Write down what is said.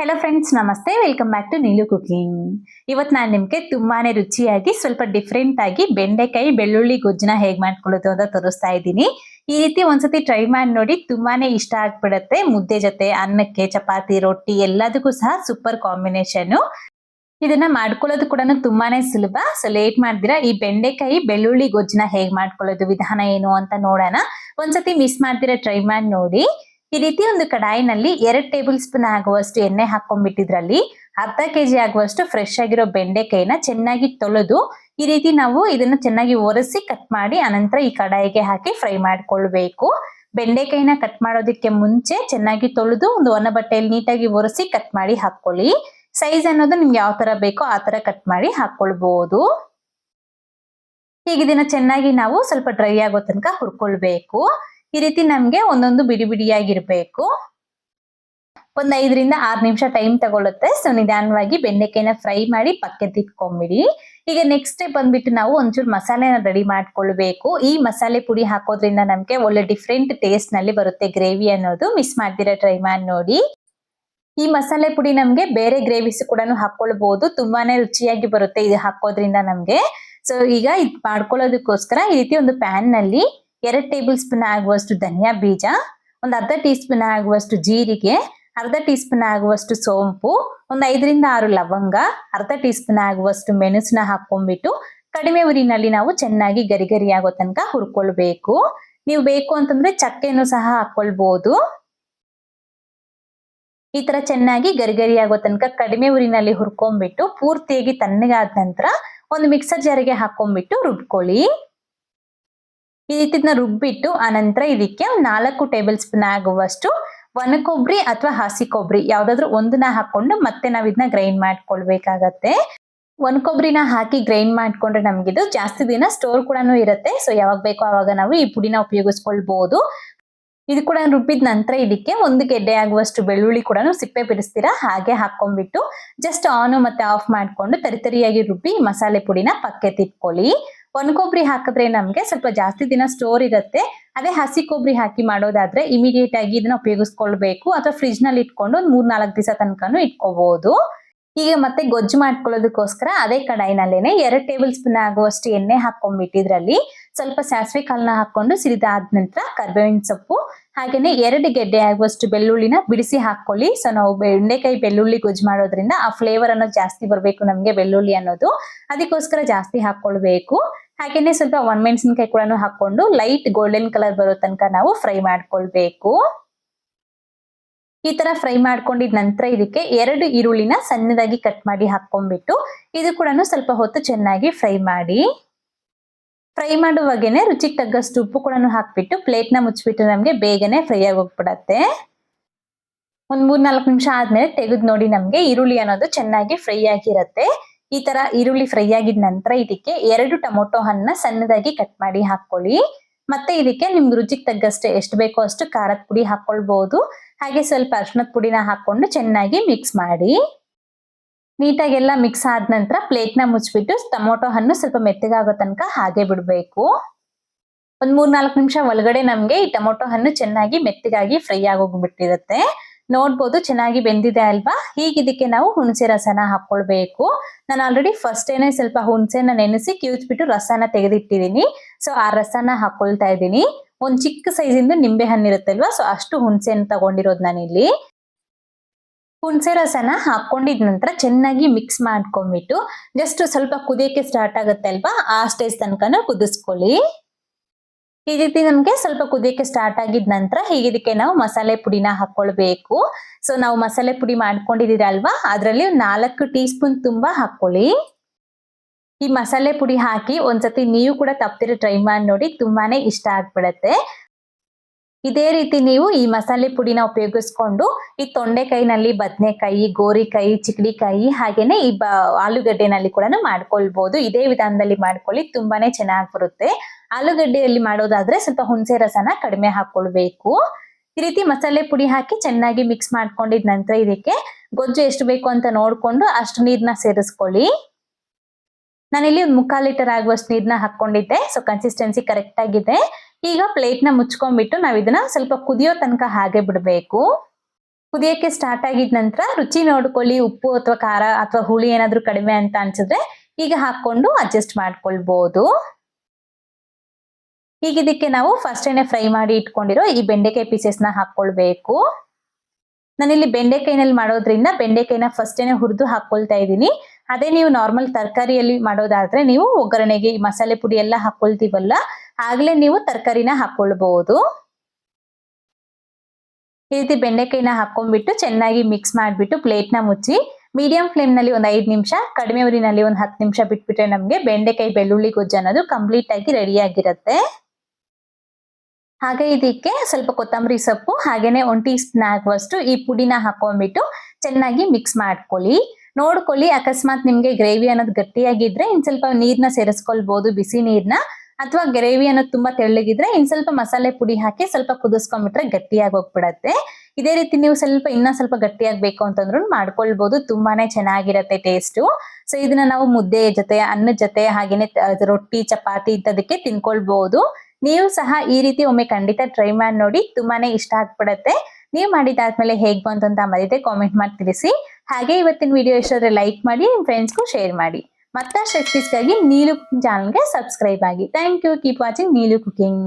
Hello friends ನಮಸ್ತೆ. Welcome back to Neelu cooking ಇವತ್ತು ನಾನು ನಿಮಗೆ ತುಂಬಾನೇ ರುಚಿಯಾಗಿ, ಸ್ವಲ್ಪ ಡಿಫ್ರೆಂಟ್ ಆಗಿ ಬೆಂಡೆಕಾಯಿ, ಬೆಳ್ಳುಳ್ಳಿ ಗೊಜ್ಜನ ಹೇಗೆ ಮಾಡ್ಕೊಳ್ಳೋದು ಅಂತ ತೋರಿಸ್ತಾ ಇದ್ದೀನಿ. ಈ ರೀತಿ ಒಂದ್ಸತಿ ಟ್ರೈ ಮಾಡಿ ನೋಡಿ, ತುಂಬಾನೇ ಇಷ್ಟ ಆಗ್ಬಿಡುತ್ತೆ. ಮುದ್ದೆ ಜೊತೆ ಅನ್ನಕ್ಕೆ, ಚಪಾತಿ, ರೊಟ್ಟಿ ಎಲ್ಲದಕ್ಕೂ ಸಹ ಸೂಪರ್ ಕಾಂಬಿನೇಷನ್ ಇದನ್ನ ಮಾಡ್ಕೊಳ್ಳೋದು ಕೂಡ ತುಂಬಾನೇ ಸುಲಭ. ಸೊ ಲೇಟ್ ಮಾಡ್ದಿರಾ, ಈ ಬೆಂಡೆಕಾಯಿ, ಬೆಳ್ಳುಳ್ಳಿ ಗೊಜ್ಜನ ಹೇಗೆ ಮಾಡ್ಕೊಳ್ಳೋದು, ವಿಧಾನ ಏನು ಅಂತ ನೋಡೋಣ. ಒಂದ್ಸತಿ ಮಿಸ್ ಮಾಡ್ದಿರ ಟ್ರೈ ಮಾಡಿ ನೋಡಿ. ಈ ರೀತಿ ಒಂದು ಕಡಾಯಿನಲ್ಲಿ ಎರಡು ಟೇಬಲ್ ಸ್ಪೂನ್ ಆಗುವಷ್ಟು ಎಣ್ಣೆ ಹಾಕೊಂಡ್ಬಿಟ್ಟಿದ್ರಲ್ಲಿ ಅರ್ಧ ಕೆಜಿ ಆಗುವಷ್ಟು ಫ್ರೆಶ್ ಆಗಿರೋ ಬೆಂಡೆಕಾಯಿನ ಚೆನ್ನಾಗಿ ತೊಳೆದು ಈ ರೀತಿ ನಾವು ಇದನ್ನ ಚೆನ್ನಾಗಿ ಒರೆಸಿ ಕಟ್ ಮಾಡಿ ಅನಂತರ ಈ ಕಡಾಯಿಗೆ ಹಾಕಿ ಫ್ರೈ ಮಾಡ್ಕೊಳ್ಬೇಕು. ಬೆಂಡೆಕಾಯಿನ ಕಟ್ ಮಾಡೋದಕ್ಕೆ ಮುಂಚೆ ಚೆನ್ನಾಗಿ ತೊಳೆದು ಒಂದು ಒಣ ಬಟ್ಟೆಯಲ್ಲಿ ನೀಟಾಗಿ ಒರೆಸಿ ಕಟ್ ಮಾಡಿ ಹಾಕೊಳ್ಳಿ ಸೈಜ್ ಅನ್ನೋದು ನಿಮ್ಗೆ ಯಾವ ತರ ಬೇಕೋ ಆ ತರ ಕಟ್ ಮಾಡಿ ಹಾಕೊಳ್ಬಹುದು ಈಗ ಇದನ್ನ ಚೆನ್ನಾಗಿ ನಾವು ಸ್ವಲ್ಪ ಡ್ರೈ ಆಗೋ ತನಕ ಹುರ್ಕೊಳ್ಬೇಕು. ಈ ರೀತಿ ನಮ್ಗೆ ಒಂದೊಂದು ಬಿಡಿ ಬಿಡಿಯಾಗಿರ್ಬೇಕು. ಒಂದ್ ಐದರಿಂದ ಆರ್ ನಿಮಿಷ ಟೈಮ್ ತಗೊಳುತ್ತೆ. ಸೊ ನಿಧಾನವಾಗಿ ಬೆಂಡೆಕಾಯಿನ ಫ್ರೈ ಮಾಡಿ ಪಕ್ಕಕ್ಕೆ ತಿಕ್ಕೊಂಬಿಡಿ ಈಗ ನೆಕ್ಸ್ಟ್ ಸ್ಟೆಪ್ ಬಂದ್ಬಿಟ್ಟು ನಾವು ಒಂಚೂರು ಮಸಾಲೆನ ರೆಡಿ ಮಾಡ್ಕೊಳ್ಬೇಕು. ಈ ಮಸಾಲೆ ಪುಡಿ ಹಾಕೋದ್ರಿಂದ ನಮ್ಗೆ ಒಳ್ಳೆ ಡಿಫ್ರೆಂಟ್ ಟೇಸ್ಟ್ನಲ್ಲಿ ಬರುತ್ತೆ ಗ್ರೇವಿ ಅನ್ನೋದು. ಮಿಸ್ ಮಾಡ್ದಿರ ಟ್ರೈ ಮಾಡಿ ನೋಡಿ. ಈ ಮಸಾಲೆ ಪುಡಿ ನಮ್ಗೆ ಬೇರೆ ಗ್ರೇವಿಸ್ ಕೂಡ ಹಾಕೊಳ್ಬಹುದು ತುಂಬಾನೇ ರುಚಿಯಾಗಿ ಬರುತ್ತೆ ಇದು ಹಾಕೋದ್ರಿಂದ ನಮ್ಗೆ. ಸೊ ಈಗ ಇದ್ ಮಾಡ್ಕೊಳ್ಳೋದಕ್ಕೋಸ್ಕರ ಈ ರೀತಿ ಒಂದು ಪ್ಯಾನ್ನಲ್ಲಿ ಎರಡ್ ಟೇಬಲ್ ಸ್ಪೂನ್ ಆಗುವಷ್ಟು ಧನಿಯಾ ಬೀಜ, ಒಂದು ಅರ್ಧ ಟೀ ಸ್ಪೂನ್ ಆಗುವಷ್ಟು ಜೀರಿಗೆ, ಅರ್ಧ ಟೀ ಸ್ಪೂನ್ ಆಗುವಷ್ಟು ಸೋಂಪು, ಒಂದು ಐದರಿಂದ ಆರು ಲವಂಗ, ಅರ್ಧ ಟೀ ಸ್ಪೂನ್ ಆಗುವಷ್ಟು ಮೆಣಸಿನ ಹಾಕೊಂಡ್ಬಿಟ್ಟು ಕಡಿಮೆ ಉರಿನಲ್ಲಿ ನಾವು ಚೆನ್ನಾಗಿ ಗರಿ ಗರಿ ತನಕ ಹುರ್ಕೊಳ್ಬೇಕು. ನೀವು ಬೇಕು ಅಂತಂದ್ರೆ ಚಕ್ಕೆನೂ ಸಹ ಹಾಕೊಳ್ಬಹುದು ಈ ತರ ಚೆನ್ನಾಗಿ ಗರಿಗರಿ ಆಗೋ ತನಕ ಕಡಿಮೆ ಉರಿನಲ್ಲಿ ಹುರ್ಕೊಂಡ್ಬಿಟ್ಟು ಪೂರ್ತಿಯಾಗಿ ತಣ್ಣಗಾದ ನಂತರ ಒಂದು ಮಿಕ್ಸರ್ ಜಾರಿಗೆ ಹಾಕೊಂಡ್ಬಿಟ್ಟು ರುಬ್ಕೊಳ್ಳಿ. ಈ ರೀತಿನ ರುಬ್ಬಿಟ್ಟು ಆನಂತರ ಇದಕ್ಕೆ ನಾಲ್ಕು ಟೇಬಲ್ ಸ್ಪೂನ್ ಆಗುವಷ್ಟು ಒಣ ಕೊಬ್ಬರಿ ಅಥವಾ ಹಸಿ ಕೊಬ್ಬರಿ ಯಾವ್ದಾದ್ರು ಒಂದನ್ನ ಹಾಕೊಂಡು ಮತ್ತೆ ನಾವ್ ಇದನ್ನ ಗ್ರೈಂಡ್ ಮಾಡ್ಕೊಳ್ಬೇಕಾಗತ್ತೆ. ಒಣ ಕೊಬ್ಬರಿನ ಹಾಕಿ ಗ್ರೈಂಡ್ ಮಾಡ್ಕೊಂಡ್ರೆ ನಮ್ಗಿದು ಜಾಸ್ತಿ ದಿನ ಸ್ಟೋರ್ ಕೂಡ ಇರುತ್ತೆ. ಸೊ ಯಾವಾಗ ಬೇಕೋ ಅವಾಗ ನಾವು ಈ ಪುಡಿನ ಉಪಯೋಗಿಸ್ಕೊಳ್ಬಹುದು ಇದು ಕೂಡ ರುಬ್ಬಿದ ನಂತರ ಇದಕ್ಕೆ ಒಂದು ಗೆಡ್ಡೆ ಆಗುವಷ್ಟು ಬೆಳ್ಳುಳ್ಳಿ ಕೂಡ ಸಿಪ್ಪೆ ಬಿಡಿಸ್ತೀರಾ? ಹಾಗೆ ಹಾಕೊಂಡ್ಬಿಟ್ಟು ಜಸ್ಟ್ ಆನ್ ಮತ್ತೆ ಆಫ್ ಮಾಡ್ಕೊಂಡು ತರಿತರಿಯಾಗಿ ರುಬ್ಬಿ ಮಸಾಲೆ ಪುಡಿನ ಪಕ್ಕೆ ತಿಟ್ಕೊಳ್ಳಿ ಒಣ ಕೊಬ್ಬರಿ ಹಾಕಿದ್ರೆ ನಮ್ಗೆ ಸ್ವಲ್ಪ ಜಾಸ್ತಿ ದಿನ ಸ್ಟೋರ್ ಇರುತ್ತೆ. ಅದೇ ಹಸಿ ಕೊಬ್ಬರಿ ಹಾಕಿ ಮಾಡೋದಾದ್ರೆ ಇಮಿಡಿಯೇಟ್ ಆಗಿ ಇದನ್ನ ಉಪಯೋಗಿಸ್ಕೊಳ್ಬೇಕು. ಅಥವಾ ಫ್ರಿಜ್ನಲ್ಲಿ ಇಟ್ಕೊಂಡು ಒಂದ್ ಮೂರ್ ನಾಲ್ಕು ದಿವಸ ತನಕನು ಇಟ್ಕೋಬಹುದು ಈಗ ಮತ್ತೆ ಗೊಜ್ಜು ಮಾಡ್ಕೊಳ್ಳೋದಕ್ಕೋಸ್ಕರ ಅದೇ ಕಡಾಯಿನಲ್ಲೇನೆ ಎರಡು ಟೇಬಲ್ ಸ್ಪೂನ್ ಆಗುವಷ್ಟು ಎಣ್ಣೆ ಹಾಕೊಂಡ್ಬಿಟ್ಟಿದ್ರಲ್ಲಿ ಸ್ವಲ್ಪ ಸಾಸಿವೆ ಕಾಳನ್ನ ಹಾಕೊಂಡು ಸಿರಿದಾದ ನಂತರ ಕರ್ಬೇವಿನ ಸೊಪ್ಪು, ಹಾಗೇನೆ ಎರಡು ಗೆಡ್ಡೆ ಆಗುವಷ್ಟು ಬೆಳ್ಳುಳ್ಳಿನ ಬಿಡಿಸಿ ಹಾಕೊಳ್ಳಿ ಸೊ ನಾವು ಬೆಂಡೆಕಾಯಿ ಬೆಳ್ಳುಳ್ಳಿ ಗೊಜ್ಜು ಮಾಡೋದ್ರಿಂದ ಆ ಫ್ಲೇವರ್ ಅನ್ನೋದು ಜಾಸ್ತಿ ಬರಬೇಕು ನಮಗೆ, ಬೆಳ್ಳುಳ್ಳಿ ಅನ್ನೋದು. ಅದಕ್ಕೋಸ್ಕರ ಜಾಸ್ತಿ ಹಾಕೊಳ್ಬೇಕು ಹಾಗೇನೆ ಸ್ವಲ್ಪ ಒಣಮೆಣಸಿನ್ಕಾಯಿ ಕೂಡ ಹಾಕೊಂಡು ಲೈಟ್ ಗೋಲ್ಡನ್ ಕಲರ್ ಬರೋ ತನಕ ನಾವು ಫ್ರೈ ಮಾಡ್ಕೊಳ್ಬೇಕು. ಈ ತರ ಫ್ರೈ ಮಾಡ್ಕೊಂಡಿದ ನಂತರ ಇದಕ್ಕೆ ಎರಡು ಈರುಳ್ಳಿನ ಸಣ್ಣದಾಗಿ ಕಟ್ ಮಾಡಿ ಹಾಕೊಂಡ್ಬಿಟ್ಟು ಇದು ಕೂಡ ಸ್ವಲ್ಪ ಹೊತ್ತು ಚೆನ್ನಾಗಿ ಫ್ರೈ ಮಾಡಿ. ಫ್ರೈ ಮಾಡುವಾಗೇನೆ ರುಚಿಗೆ ತಗ್ಗಷ್ಟು ಉಪ್ಪು ಕೂಡ ಹಾಕ್ಬಿಟ್ಟು ಪ್ಲೇಟ್ನ ಮುಚ್ಚಿಬಿಟ್ಟು ನಮಗೆ ಬೇಗನೆ ಫ್ರೈ ಆಗಿ ಒಂದ್ ಮೂರ್ ನಾಲ್ಕು ನಿಮಿಷ ಆದ್ಮೇಲೆ ತೆಗೆದು ನೋಡಿ ನಮಗೆ ಈರುಳ್ಳಿ ಅನ್ನೋದು ಚೆನ್ನಾಗಿ ಫ್ರೈ ಆಗಿರತ್ತೆ. ಈ ತರ ಈರುಳ್ಳಿ ಫ್ರೈ ಆಗಿದ ನಂತರ ಇದಕ್ಕೆ ಎರಡು ಟೊಮೊಟೊ ಹಣ್ಣ ಸಣ್ಣದಾಗಿ ಕಟ್ ಮಾಡಿ ಹಾಕೊಳ್ಳಿ. ಮತ್ತೆ ಇದಕ್ಕೆ ನಿಮ್ಗೆ ರುಚಿಗೆ ತಗ್ಗಷ್ಟೇ ಎಷ್ಟು ಬೇಕೋ ಅಷ್ಟು ಖಾರದ ಪುಡಿ ಹಾಕೊಳ್ಬಹುದು ಹಾಗೆ ಸ್ವಲ್ಪ ಅರ್ಶನದ ಪುಡಿನ ಹಾಕೊಂಡು ಚೆನ್ನಾಗಿ ಮಿಕ್ಸ್ ಮಾಡಿ. ನೀಟಾಗಿ ಎಲ್ಲ ಮಿಕ್ಸ್ ಆದ ನಂತರ ಪ್ಲೇಟ್ನ ಮುಚ್ಚಿಬಿಟ್ಟು ಟೊಮೊಟೊ ಹಣ್ಣು ಸ್ವಲ್ಪ ಮೆತ್ತಗಾಗೋ ತನಕ ಹಾಗೆ ಬಿಡಬೇಕು. ಒಂದ್ ಮೂರ್ನಾಲ್ಕು ನಿಮಿಷ ಒಳಗಡೆ ನಮ್ಗೆ ಈ ಟೊಮೊಟೊ ಹಣ್ಣು ಚೆನ್ನಾಗಿ ಮೆತ್ತಗಾಗಿ ಫ್ರೈ ಆಗೋಗ್ಬಿಟ್ಟಿರುತ್ತೆ. ನೋಡ್ಬೋದು, ಚೆನ್ನಾಗಿ ಬೆಂದಿದೆ ಅಲ್ವಾ? ಹೀಗಿದಕ್ಕೆ ನಾವು ಹುಣಸೆ ರಸನ ಹಾಕೊಳ್ಬೇಕು. ನಾನು ಆಲ್ರೆಡಿ ಫಸ್ಟ್ ಏನೇ ಸ್ವಲ್ಪ ಹುಣಸೆನ ನೆನೆಸಿ ಕಿವಿಚ್ಬಿಟ್ಟು ರಸನ ತೆಗೆದಿಟ್ಟಿದ್ದೀನಿ ಸೊ ಆ ರಸನ ಹಾಕೊಳ್ತಾ ಇದ್ದೀನಿ. ಒಂದ್ ಚಿಕ್ಕ ಸೈಜಿಂದ ನಿಂಬೆ ಹಣ್ಣು ಇರುತ್ತಲ್ವಾ? ಸೊ ಅಷ್ಟು ಹುಣಸೆನ ತಗೊಂಡಿರೋದು ನಾನಿಲ್ಲಿ. ಹುಣಸೆ ರಸನ ಹಾಕೊಂಡಿದ ನಂತರ ಚೆನ್ನಾಗಿ ಮಿಕ್ಸ್ ಮಾಡ್ಕೊಂಡ್ಬಿಟ್ಟು ಜಸ್ಟ್ ಸ್ವಲ್ಪ ಕುದಿಯಕ್ಕೆ ಸ್ಟಾರ್ಟ್ ಆಗುತ್ತೆ ಅಲ್ವಾ? ಆ ಸ್ಟೇಜ್ ತನಕನ ಕುದಿಸ್ಕೊಳ್ಳಿ. ಈ ರೀತಿ ನಮ್ಗೆ ಸ್ವಲ್ಪ ಕುದಿಯಕ್ಕೆ ಸ್ಟಾರ್ಟ್ ಆಗಿದ ನಂತರ ಹೀಗಿದಕ್ಕೆ ನಾವು ಮಸಾಲೆ ಪುಡಿನ ಹಾಕೊಳ್ಬೇಕು. ಸೊ ನಾವು ಮಸಾಲೆ ಪುಡಿ ಮಾಡ್ಕೊಂಡಿದೀರಲ್ವಾ ಅದರಲ್ಲಿ ನಾಲ್ಕು ಟೀ ಸ್ಪೂನ್ ತುಂಬಾ ಹಾಕೊಳ್ಳಿ ಈ ಮಸಾಲೆ ಪುಡಿ ಹಾಕಿ ಒಂದ್ಸತಿ ನೀವು ಕೂಡ ತಪ್ಪದಿರ ಟ್ರೈ ಮಾಡಿ ನೋಡಿ, ತುಂಬಾನೇ ಇಷ್ಟ ಆಗ್ಬಿಡತ್ತೆ. ಇದೇ ರೀತಿ ನೀವು ಈ ಮಸಾಲೆ ಪುಡಿನ ಉಪಯೋಗಿಸ್ಕೊಂಡು ಈ ತೊಂಡೆಕಾಯಿನಲ್ಲಿ ಬದನೆಕಾಯಿ, ಗೋರಿಕಾಯಿ ಚಿಕ್ಕಡಿಕಾಯಿ ಹಾಗೇನೆ ಈ ಬ, ಆಲೂಗಡ್ಡೆನಲ್ಲಿ ಕೂಡ ಮಾಡ್ಕೊಳ್ಬಹುದು ಇದೇ ವಿಧಾನದಲ್ಲಿ ಮಾಡ್ಕೊಳ್ಳಿ, ತುಂಬಾನೇ ಚೆನ್ನಾಗಿ ಬರುತ್ತೆ. ಆಲೂಗಡ್ಡೆಯಲ್ಲಿ ಮಾಡೋದಾದ್ರೆ ಸ್ವಲ್ಪ ಹುಣಸೆ ರಸನ ಕಡಿಮೆ ಹಾಕೊಳ್ಬೇಕು. ಈ ರೀತಿ ಮಸಾಲೆ ಪುಡಿ ಹಾಕಿ ಚೆನ್ನಾಗಿ ಮಿಕ್ಸ್ ಮಾಡ್ಕೊಂಡಿದ ನಂತರ ಇದಕ್ಕೆ ಗೊಜ್ಜು ಎಷ್ಟು ಬೇಕು ಅಂತ ನೋಡ್ಕೊಂಡು ಅಷ್ಟು ನೀರನ್ನ ಸೇರಿಸ್ಕೊಳ್ಳಿ. ನಾನಿಲ್ಲಿ ಒಂದು ಮುಕ್ಕಾಲ್ ಲೀಟರ್ ಆಗುವಷ್ಟು ನೀರನ್ನ ಹಾಕೊಂಡಿದ್ದೆ ಸೊ ಕನ್ಸಿಸ್ಟೆನ್ಸಿ ಕರೆಕ್ಟ್ ಆಗಿದೆ. ಈಗ ಪ್ಲೇಟ್ನ ಮುಚ್ಕೊಂಡ್ಬಿಟ್ಟು ನಾವ್ ಇದನ್ನ ಸ್ವಲ್ಪ ಕುದಿಯೋ ತನಕ ಹಾಗೆ ಬಿಡಬೇಕು. ಕುದಿಯಕ್ಕೆ ಸ್ಟಾರ್ಟ್ ಆಗಿದ ನಂತರ ರುಚಿ ನೋಡ್ಕೊಳ್ಳಿ, ಉಪ್ಪು ಅಥವಾ ಖಾರ ಅಥವಾ ಹುಳಿ ಏನಾದರೂ ಕಡಿಮೆ ಅಂತ ಅನ್ಸಿದ್ರೆ ಈಗ ಹಾಕೊಂಡು ಅಡ್ಜಸ್ಟ್ ಮಾಡ್ಕೊಳ್ಬಹುದು ಈಗ ಇದಕ್ಕೆ ನಾವು ಫಸ್ಟ್ ಏನೇ ಫ್ರೈ ಮಾಡಿ ಇಟ್ಕೊಂಡಿರೋ ಈ ಬೆಂಡೆಕಾಯಿ ಪೀಸಸ್ನ ಹಾಕೊಳ್ಬೇಕು ನಾನಿಲ್ಲಿ ಬೆಂಡೆಕಾಯಿನಲ್ಲಿ ಮಾಡೋದ್ರಿಂದ ಬೆಂಡೆಕಾಯಿನ ಫಸ್ಟ್ ಏನೇ ಹುರಿದು ಹಾಕೊಳ್ತಾ ಇದ್ದೀನಿ. ಅದೇ ನೀವು ನಾರ್ಮಲ್ ತರಕಾರಿಯಲ್ಲಿ ಮಾಡೋದಾದ್ರೆ ನೀವು ಒಗ್ಗರಣೆಗೆ ಈ ಮಸಾಲೆ ಪುಡಿ ಎಲ್ಲ ಹಾಕೊಳ್ತೀವಲ್ಲ ಆಗ್ಲೇ ನೀವು ತರಕಾರಿನ ಹಾಕೊಳ್ಬಹುದು ಈ ರೀತಿ ಬೆಂಡೆಕಾಯಿನ ಹಾಕೊಂಡ್ಬಿಟ್ಟು ಚೆನ್ನಾಗಿ ಮಿಕ್ಸ್ ಮಾಡಿಬಿಟ್ಟು ಪ್ಲೇಟ್ನ ಮುಚ್ಚಿ ಮೀಡಿಯಂ ಫ್ಲೇಮ್ನಲ್ಲಿ ಒಂದು ಐದು ನಿಮಿಷ, ಕಡಿಮೆ ಉರಿನಲ್ಲಿ ಒಂದು ಹತ್ತು ನಿಮಿಷ ಬಿಟ್ಬಿಟ್ರೆ ನಮಗೆ ಬೆಂಡೆಕಾಯಿ ಬೆಳ್ಳುಳ್ಳಿ ಗೊಜ್ಜು ಅನ್ನೋದು ಕಂಪ್ಲೀಟ್ ಆಗಿ ರೆಡಿ ಆಗಿರುತ್ತೆ. ಹಾಗೆ ಇದಕ್ಕೆ ಸ್ವಲ್ಪ ಕೊತ್ತಂಬರಿ ಸೊಪ್ಪು, ಹಾಗೇನೆ ಒನ್ ಟೀ ಸ್ಪೂನ್ ಆಗುವಷ್ಟು ಈ ಪುಡಿನ ಹಾಕೊಂಡ್ಬಿಟ್ಟು ಚೆನ್ನಾಗಿ ಮಿಕ್ಸ್ ಮಾಡ್ಕೊಳ್ಳಿ. ನೋಡ್ಕೊಳ್ಳಿ, ಅಕಸ್ಮಾತ್ ನಿಮ್ಗೆ ಗ್ರೇವಿ ಅನ್ನೋದು ಗಟ್ಟಿಯಾಗಿದ್ರೆ ಇನ್ ಸ್ವಲ್ಪ ನೀರ್ನ ಸೇರಿಸ್ಕೊಳ್ಬಹುದು ಬಿಸಿ ನೀರ್ನ. ಅಥವಾ ಗ್ರೇವಿ ಅನ್ನೋದು ತುಂಬಾ ತೆಳ್ಳಗಿದ್ರೆ ಇನ್ ಸ್ವಲ್ಪ ಮಸಾಲೆ ಪುಡಿ ಹಾಕಿ ಸ್ವಲ್ಪ ಕುದಿಸ್ಕೊಂಡ್ಬಿಟ್ರೆ ಗಟ್ಟಿಯಾಗಿ ಹೋಗ್ಬಿಡತ್ತೆ. ಇದೇ ರೀತಿ ನೀವು ಸ್ವಲ್ಪ ಇನ್ನ ಸ್ವಲ್ಪ ಗಟ್ಟಿಯಾಗಬೇಕು ಅಂತಂದ್ರು ಮಾಡ್ಕೊಳ್ಬಹುದು ತುಂಬಾನೇ ಚೆನ್ನಾಗಿರತ್ತೆ ಟೇಸ್ಟು ಸೊ ಇದನ್ನ ನಾವು ಮುದ್ದೆ ಜೊತೆ ಅನ್ನದ ಜೊತೆ, ಹಾಗೇನೆ ರೊಟ್ಟಿ, ಚಪಾತಿ ಇಂಥದಕ್ಕೆ ತಿನ್ಕೊಳ್ಬಹುದು ನೀವು ಸಹ ಈ ರೀತಿ ಒಮ್ಮೆ ಖಂಡಿತ ಟ್ರೈ ಮಾಡಿ ನೋಡಿ ತುಂಬಾನೇ ಇಷ್ಟ ಆಗ್ಬಿಡತ್ತೆ. ನೀವು ಮಾಡಿದಾದ್ಮೇಲೆ ಹೇಗ್ ಬಂತು ಅಂತ ಮರಿದೆ ಕಾಮೆಂಟ್ ಮಾಡಿ ತಿಳಿಸಿ. ಹಾಗೆ ಇವತ್ತಿನ ವಿಡಿಯೋ ಇಷ್ಟಾದ್ರೆ ಲೈಕ್ ಮಾಡಿ, ನಿಮ್ಮ ಫ್ರೆಂಡ್ಸ್ಗೂ ಶೇರ್ ಮಾಡಿ. ಮತ್ತಷ್ಟು ರೆಸಿಪೀಸ್ಗಾಗಿ ನೀಲು ಚಾನಲ್ಗೆ ಸಬ್ಸ್ಕ್ರೈಬ್ ಆಗಿ. Thank you keep watching Neelu cooking